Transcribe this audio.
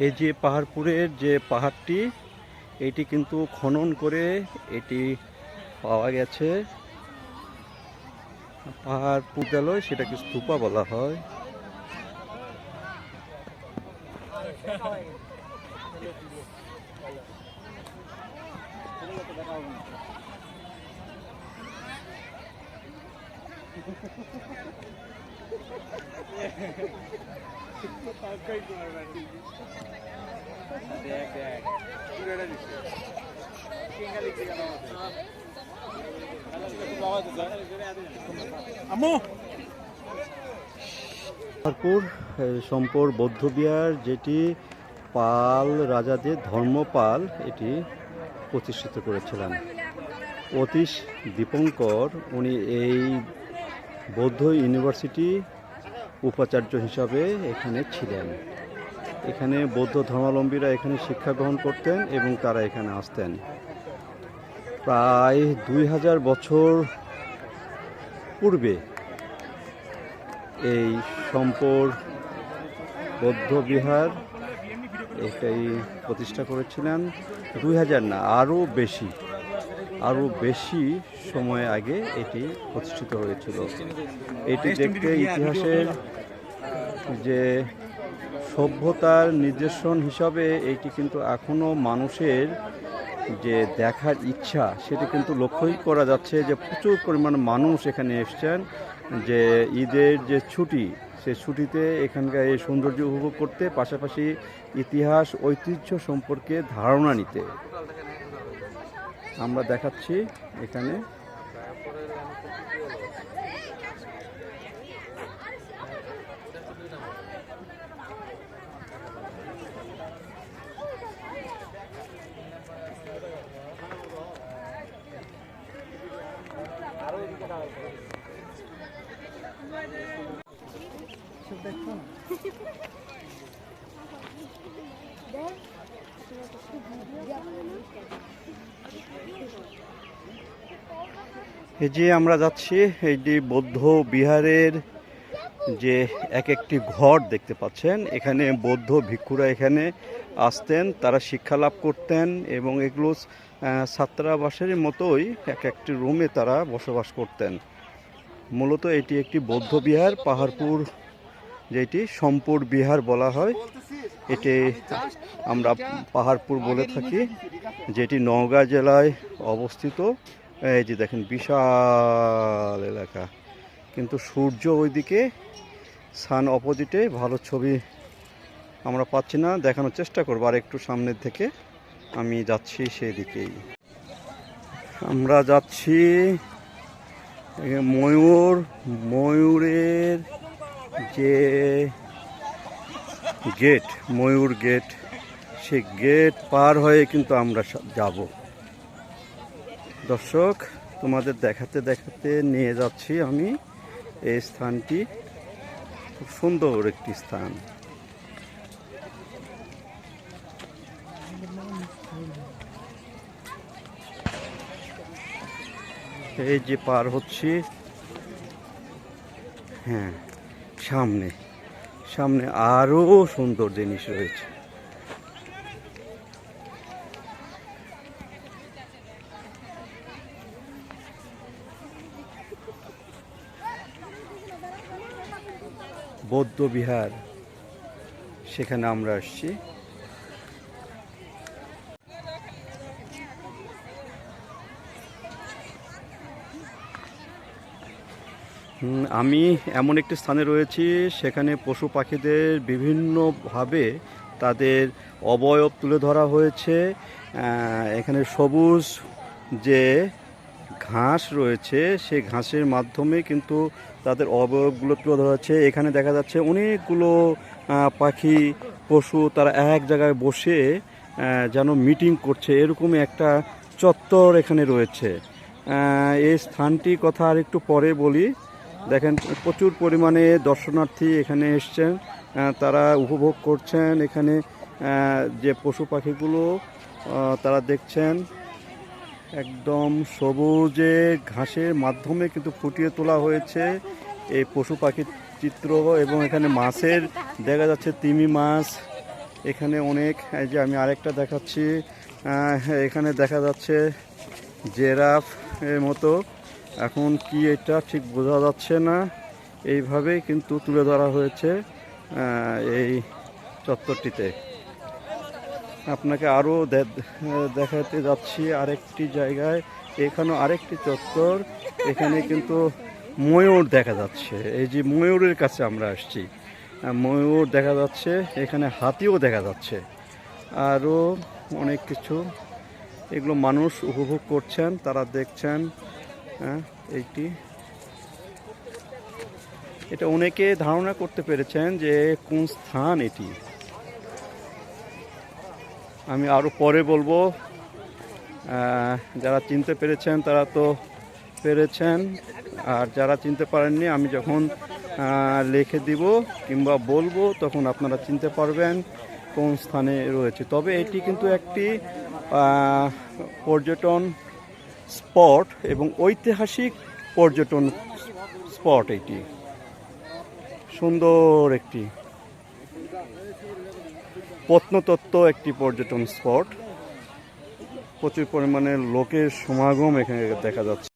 এই যে পাহাড়পুরের যে পাহাড়টি, এটি কিন্তু খনন করে এটি পাওয়া গেছে। পাহাড় বিদ্যালয় সেটাকে স্তূপা বলা হয়। পাহাড়পুর এ, সম্পর বৌদ্ধবিহার যেটি পাল রাজাদের ধর্মপাল এটি প্রতিষ্ঠিত করেছিলেন। অতীশ দীপঙ্কর উনি এই বৌদ্ধ ইউনিভার্সিটি উপাচার্য হিসাবে এখানে ছিলেন। এখানে বৌদ্ধ ধর্মাবলম্বীরা এখানে শিক্ষা গ্রহণ করতেন এবং তারা এখানে আসতেন। প্রায় দুই হাজার বছর পূর্বে এই সম্পর বৌদ্ধবিহার এটাই প্রতিষ্ঠা করেছিলেন। দুই হাজার না, আরও বেশি। আরও বেশি সময় আগে এটি প্রতিষ্ঠিত হয়েছিল। এটি দেখতে ইতিহাসের যে সভ্যতার নিদর্শন হিসাবে এটি কিন্তু এখনও মানুষের যে দেখার ইচ্ছা সেটি কিন্তু লক্ষ্যই করা যাচ্ছে যে প্রচুর পরিমাণ মানুষ এখানে এসছেন যে ঈদের যে ছুটি সে ছুটিতে এখানকার এই সৌন্দর্য উপভোগ করতে পাশাপাশি ইতিহাস ঐতিহ্য সম্পর্কে ধারণা নিতে। আমরা দেখাচ্ছি এখানে। এই যে আমরা যাচ্ছি এই যে বৌদ্ধ বিহারের যে এক একটি ঘর দেখতে পাচ্ছেন। এখানে বৌদ্ধ ভিক্ষুরা এখানে আসতেন, তারা শিক্ষা লাভ করতেন এবং এগুলো ছাত্রাবাসের মতোই এক একটি রুমে তারা বসবাস করতেন। মূলত এটি একটি বৌদ্ধ বিহার, পাহাড়পুর, যেটি সম্পুর বিহার বলা হয়। এটি আমরা পাহাড়পুর বলে থাকি, যেটি নওগাঁ জেলায় অবস্থিত। এই যে দেখেন, বিশাল এলাকা। কিন্তু সূর্য ওইদিকে, সান অপোজিটে, ভালো ছবি আমরা পাচ্ছি না, দেখানোর চেষ্টা করব। আর একটু সামনের থেকে আমি যাচ্ছি সেদিকেই। আমরা যাচ্ছি ময়ূর, ময়ূরের যে গেট, ময়ূর গেট, সে গেট পার হয়ে কিন্তু আমরা যাব। দর্শক, তোমাদের দেখাতে দেখাতে নিয়ে যাচ্ছি আমি এই স্থানটি। খুব সুন্দর একটি স্থান। এই যে পার হচ্ছি হ্যাঁ সামনে। সামনে আরও সুন্দর জিনিস রয়েছে। বৌদ্ধ বিহার সেখানে আমরা আসছি। আমি এমন একটি স্থানে রয়েছি, সেখানে পশু পাখিদের বিভিন্নভাবে তাদের অবয়ব তুলে ধরা হয়েছে। এখানে সবুজ যে ঘাস রয়েছে সে ঘাসের মাধ্যমে কিন্তু তাদের অবয়বগুলো তুলে ধরা হচ্ছে। এখানে দেখা যাচ্ছে অনেকগুলো পাখি, পশু তারা এক জায়গায় বসে যেন মিটিং করছে। এরকমই একটা চত্বর এখানে রয়েছে। এই স্থানটি কথা আর একটু পরে বলি। দেখেন, প্রচুর পরিমাণে দর্শনার্থী এখানে এসছেন তারা উপভোগ করছেন এখানে যে পশু পাখিগুলো তারা দেখছেন, একদম সবুজে ঘাসের মাধ্যমে কিন্তু ফুটিয়ে তোলা হয়েছে এই পশু পাখির চিত্র এবং এখানে মাছের, দেখা যাচ্ছে তিমি মাছ, এখানে অনেক, এই যে আমি আরেকটা দেখাচ্ছি এখানে দেখা যাচ্ছে জেরাফ এর মতো এখন কি এটা ঠিক বোঝা যাচ্ছে না। এইভাবেই কিন্তু তুলে ধরা হয়েছে এই চত্বরটিতে। আপনাকে আরও দেখাতে যাচ্ছি আরেকটি জায়গায়। এখানেও আরেকটি চত্বর, এখানে কিন্তু ময়ূর দেখা যাচ্ছে। এই যে ময়ূরের কাছে আমরা আসছি ময়ূর দেখা যাচ্ছে, এখানে হাতিও দেখা যাচ্ছে। আরও অনেক কিছু। এগুলো মানুষ উপভোগ করছেন, তারা দেখছেন। হ্যাঁ এইটি। এটা অনেকে ধারণা করতে পেরেছেন যে কোন স্থান এটি। আমি আরও পরে বলব যারা চিনতে পেরেছেন তারা তো পেরেছেন, আর যারা চিনতে পারেননি, আমি যখন লিখে দিব কিংবা বলব, তখন আপনারা চিনতে পারবেন কোন স্থানে রয়েছে। তবে এটি কিন্তু একটি পর্যটন স্পট এবং ঐতিহাসিক পর্যটন স্পট এটি। সুন্দর একটি প্রত্নতত্ত্ব একটি পর্যটন স্পট। প্রচুর পরিমাণে লোকের সমাগম এখানে দেখা যাচ্ছে।